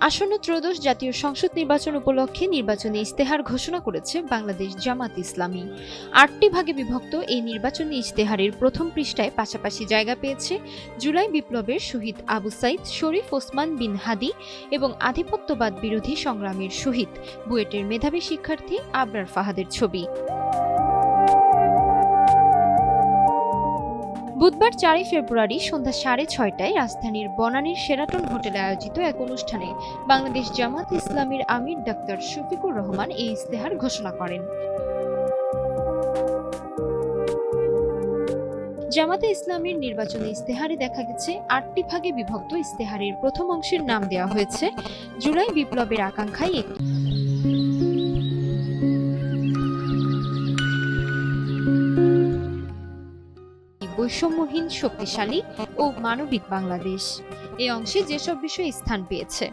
আসন্ন ত্রয়োদশ জাতীয় সংসদ নির্বাচন উপলক্ষে নির্বাচনী ইস্তেহার ঘোষণা করেছে বাংলাদেশ জামাত ইসলামী। আটটি ভাগে বিভক্ত এই নির্বাচনী ইস্তেহারের প্রথম পৃষ্ঠায় পাশাপাশি জায়গা পেয়েছে জুলাই বিপ্লবের শহীদ আবু সাইদ, শরীফ ওসমান বিন হাদি এবং আধিপত্যবাদ বিরোধী সংগ্রামের শহীদ, বুয়েটের মেধাবী শিক্ষার্থী আবরার ফাহাদের ছবি। বুধবার চারই ফেব্রুয়ারি সন্ধ্যা সাড়ে ছয়টায় রাজধানীর বনানীর সেরাটন হোটেলে আয়োজিত এক অনুষ্ঠানে বাংলাদেশ জামাত ইসলামীর আমির ডাক্তার শফিকুর রহমান এই ইস্তেহার ঘোষণা করেন। জামাতে ইসলামীর নির্বাচনী ইস্তেহারে দেখা গেছে, আটটি ভাগে বিভক্ত ইস্তেহারের প্রথম অংশের নাম দেওয়া হয়েছে। জুলাই বিপ্লবের আকাঙ্ক্ষায় একটি বৈষম্যহীন, শক্তিশালী ও মানবিক বাংলাদেশ। এই অংশে যেসব বিষয় স্থান পেয়েছে।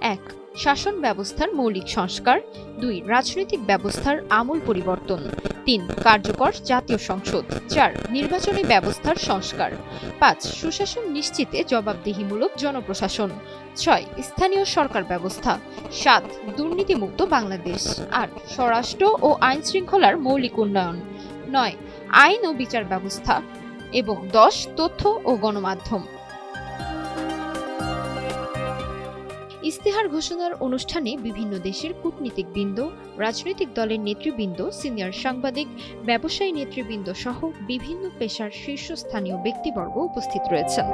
এক, শাসন ব্যবস্থার মৌলিক সংস্কার। দুই, রাজনৈতিক ব্যবস্থার আমূল পরিবর্তন। তিন, কার্যকর জাতীয় সংসদ। চার, নির্বাচনী ব্যবস্থার সংস্কার। পাঁচ, সুশাসন নিশ্চিতে জবাবদিহিমূলক জনপ্রশাসন। ছয়, স্থানীয় সরকার ব্যবস্থা। সাত, দুর্নীতিমুক্ত বাংলাদেশ। আট, স্বরাষ্ট্র ও আইন শৃঙ্খলার মৌলিক উন্নয়ন। নয়, আইন ও বিচার ব্যবস্থা। এবং দশ তথ্য ও গণমাধ্যম। ইস্তেহার ঘোষণার অনুষ্ঠানে বিভিন্ন দেশের কূটনীতিকবৃন্দ, রাজনৈতিক দলের নেতৃবৃন্দ, সিনিয়র সাংবাদিক, ব্যবসায়ী নেতৃবৃন্দ সহ বিভিন্ন পেশার শীর্ষস্থানীয় ব্যক্তিবর্গ উপস্থিত রয়েছেন।